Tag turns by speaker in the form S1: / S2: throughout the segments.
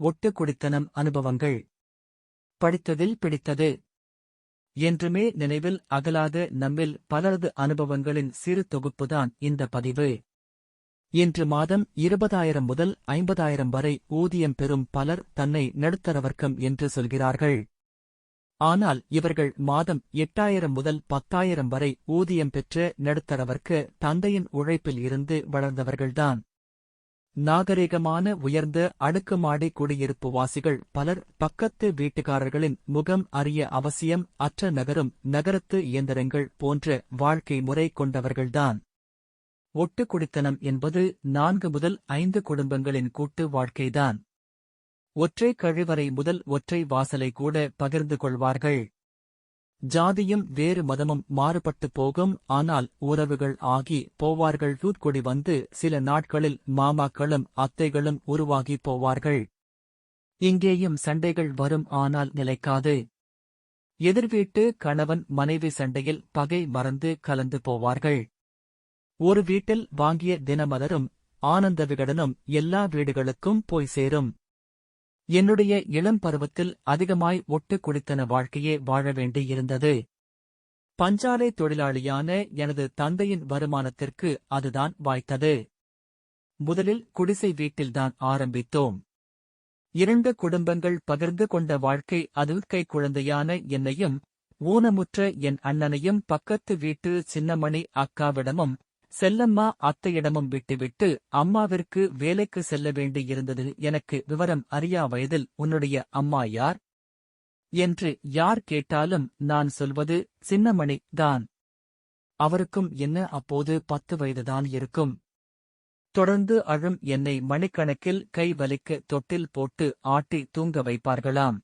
S1: ஒட்டு குடித்தனம் அனுபவங்கள். படித்ததில் பிடித்தது. என்றுமே நினைவில் அகலாத நம்மில் பலரது அனுபவங்களின் சிறு தொகுப்புதான் இந்த பதிவு. இன்று மாதம் இருபதாயிரம் முதல் ஐம்பதாயிரம் வரை ஊதியம் பெறும் பலர் தன்னை நடுத்தர வர்க்கம் என்று சொல்கிறார்கள். ஆனால் இவர்கள் மாதம் எட்டாயிரம் முதல் பத்தாயிரம் வரை ஊதியம் பெற்ற நடுத்தரவர்க்கு தந்தையின் உழைப்பில் இருந்து வளர்ந்தவர்கள்தான். நாகரிகமான உயர்ந்த அடுக்குமாடி குடியிருப்பு வாசிகள் பலர் பக்கத்து வீட்டுக்காரர்களின் முகம் அறிய அவசியம் அற்ற நகரும் நகரத்து இயந்திரங்கள் போன்ற வாழ்க்கை முறை கொண்டவர்கள்தான். ஒட்டு குடித்தனம் என்பது நான்கு முதல் ஐந்து குடும்பங்களின் கூட்டு வாழ்க்கைதான். ஒற்றை கழிவறை முதல் ஒற்றை வாசலை கூட பகிர்ந்து கொள்வார்கள். ஜாதியும் வேறு மதமும் மாறுபட்டு போகும். ஆனால் உறவுகள் ஆகி போவார்கள். தூத்குடி வந்து சில நாட்களில் மாமாக்களும் அத்தைகளும் உருவாகி போவார்கள். இங்கேயும் சண்டைகள் வரும். ஆனால் நிலைக்காது. எதிர்வீட்டு கணவன் மனைவி சண்டையில் பகை மறந்து கலந்து போவார்கள். ஒரு வீட்டில் வாங்கிய தினமலரும் ஆனந்த விகடனும் எல்லா வீடுகளுக்கும் போய் சேரும். என்னுடைய இளம் பருவத்தில் அதிகமாய் ஒட்டு குடித்தன வாழ்க்கையே வாழ வேண்டியிருந்தது. பஞ்சாலை தொழிலாளியான எனது தந்தையின் வருமானத்திற்கு அதுதான் வாய்த்தது. முதலில் குடிசை வீட்டில்தான் ஆரம்பித்தோம். இரண்டு குடும்பங்கள் பகிர்ந்து கொண்ட வாழ்க்கை அது கை குழந்தையான என்னையும் ஊனமுற்ற என் அண்ணனையும் பக்கத்து வீட்டு சின்னமணி அக்காவிடமும் செல்லம்மா அத்தையிடமும் விட்டுவிட்டு அம்மாவிற்கு வேலைக்கு செல்ல வேண்டியிருந்தது எனக்கு விவரம் அறியா வயதில் உன்னுடைய அம்மா யார்? என்று யார் கேட்டாலும் நான் சொல்வது சின்னமணி தான். அவருக்கும் என்ன அப்போது பத்து வயதுதான் இருக்கும். தொடர்ந்து அழும் என்னை மணிக்கணக்கில் கை வலிக்க தொட்டில் போட்டு ஆட்டி தூங்க வைப்பார்களாம்.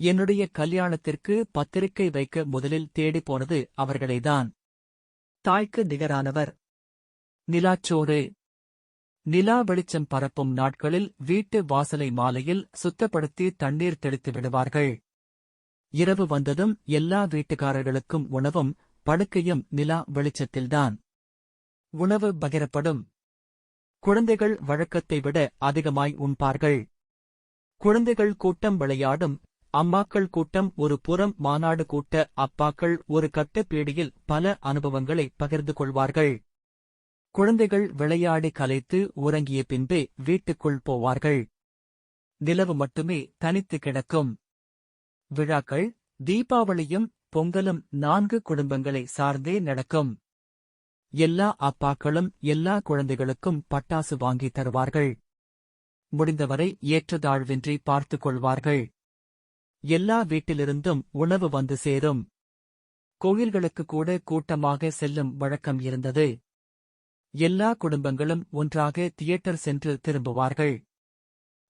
S1: என்னுடைய கல்யாணத்திற்கு பத்திரிகை வைக்க முதலில் தேடிப் போனது அவர்களைதான். தாய்க்கு நிகரானவர். நிலாச்சோறு. நிலா வெளிச்சம் பரப்பும் நாட்களில் வீட்டு வாசலை மாலையில் சுத்தப்படுத்தி தண்ணீர் தெளித்து விடுவார்கள். இரவு வந்ததும் எல்லா வீட்டுக்காரர்களுக்கும் உணவும் படுக்கையும் நிலா வெளிச்சத்தில்தான். உணவு பகிரப்படும். குழந்தைகள் வழக்கத்தை விட அதிகமாய் உண்பார்கள். குழந்தைகள் கூட்டம் விளையாடும் அம்மாக்கள் கூட்டம் ஒரு புறம் மாநாடு கூட்ட அப்பாக்கள் ஒரு கட்ட பல அனுபவங்களை பகிர்ந்து கொள்வார்கள். குழந்தைகள் விளையாடி கலைத்து உறங்கிய பின்பே வீட்டுக்குள் போவார்கள். நிலவு மட்டுமே தனித்து கிடக்கும். விழாக்கள் தீபாவளியும் பொங்கலும் நான்கு குடும்பங்களை சார்ந்தே நடக்கும். எல்லா அப்பாக்களும் எல்லா குழந்தைகளுக்கும் பட்டாசு வாங்கி தருவார்கள். முடிந்தவரை ஏற்றதாழ்வின்றி பார்த்துக் கொள்வார்கள். எல்லா வீட்டிலிருந்தும் உணவு வந்து சேரும். கோயில்களுக்கு கூட கூட்டமாக செல்லும் வழக்கம் இருந்தது. எல்லா குடும்பங்களும் ஒன்றாக தியேட்டர் சென்று திரும்புவார்கள்.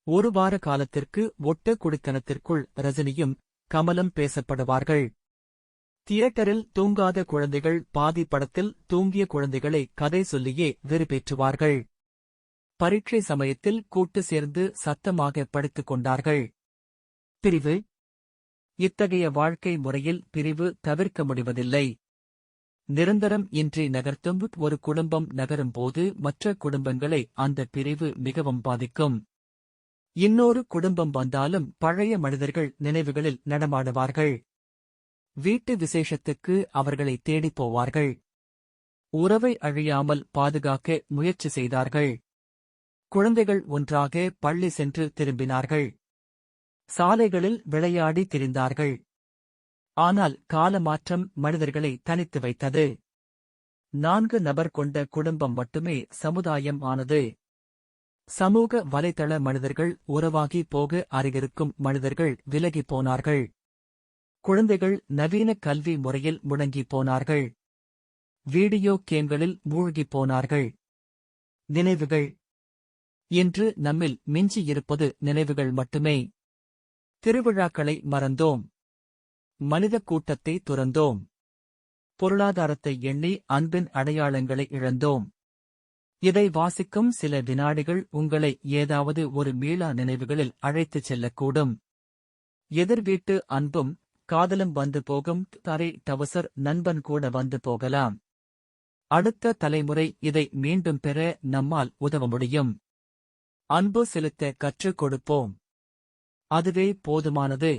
S1: ஒரு வார காலத்திற்கு ஒட்ட குடித்தனத்திற்குள் ரஜினியும் கமலம் பேசப்படுவார்கள். தியேட்டரில் தூங்காத குழந்தைகள் பாதி படத்தில் தூங்கிய குழந்தைகளை கதை சொல்லியே வெறுப்பேற்றுவார்கள் பரீட்சை சமயத்தில் கூட்டு சேர்ந்து சத்தமாக படித்துக் கொண்டார்கள். பிரிவு இத்தகைய வாழ்க்கை முறையில் பிரிவு தவிர்க்க முடிவதில்லை. நிரந்தரம் இன்றி நகர்த்தும் ஒரு குடும்பம் நகரும் போது மற்ற குடும்பங்களை அந்த பிரிவு மிகவும் பாதிக்கும். இன்னொரு குடும்பம் வந்தாலும் பழைய மனிதர்கள் நினைவுகளில் நடமாடுவார்கள். வீட்டு விசேஷத்துக்கு அவர்களை தேடிப் போவார்கள். உறவை அழியாமல் பாதுகாக்க முயற்சி செய்தார்கள். குழந்தைகள் ஒன்றாக பள்ளி சென்று திரும்பினார்கள். சாலைகளில் விளையாடி திரிந்தார்கள். ஆனால் காலமாற்றம் மனிதர்களை தனித்து வைத்தது. நான்கு நபர் கொண்ட குடும்பம் மட்டுமே சமுதாயம் ஆனது. சமூக வலைதள மனிதர்கள் உறவாகி போக அருகிருக்கும் மனிதர்கள் விலகிப் போனார்கள். குழந்தைகள் நவீன கல்வி முறையில் முடங்கிப் போனார்கள். வீடியோ கேம்களில் மூழ்கிப் போனார்கள். நினைவுகள். இன்று நம்மில் மிஞ்சியிருப்பது நினைவுகள் மட்டுமே. திருவிழாக்களை மறந்தோம். மனித கூட்டத்தை துறந்தோம். பொருளாதாரத்தை எண்ணி அன்பின் அடையாளங்களை இழந்தோம். இதை வாசிக்கும் சில வினாடிகள் உங்களை ஏதாவது ஒரு மீளா நினைவுகளில் அழைத்துச் செல்லக்கூடும். எதிர் வீட்டு அன்பும் காதலும் வந்து போகும் தரை தவசர் நண்பன் கூட வந்து போகலாம். அடுத்த தலைமுறை இதை மீண்டும் பெற நம்மால் உதவ முடியும். அன்பு செலுத்த கற்றுக் கொடுப்போம். அதுவே போதுமானது.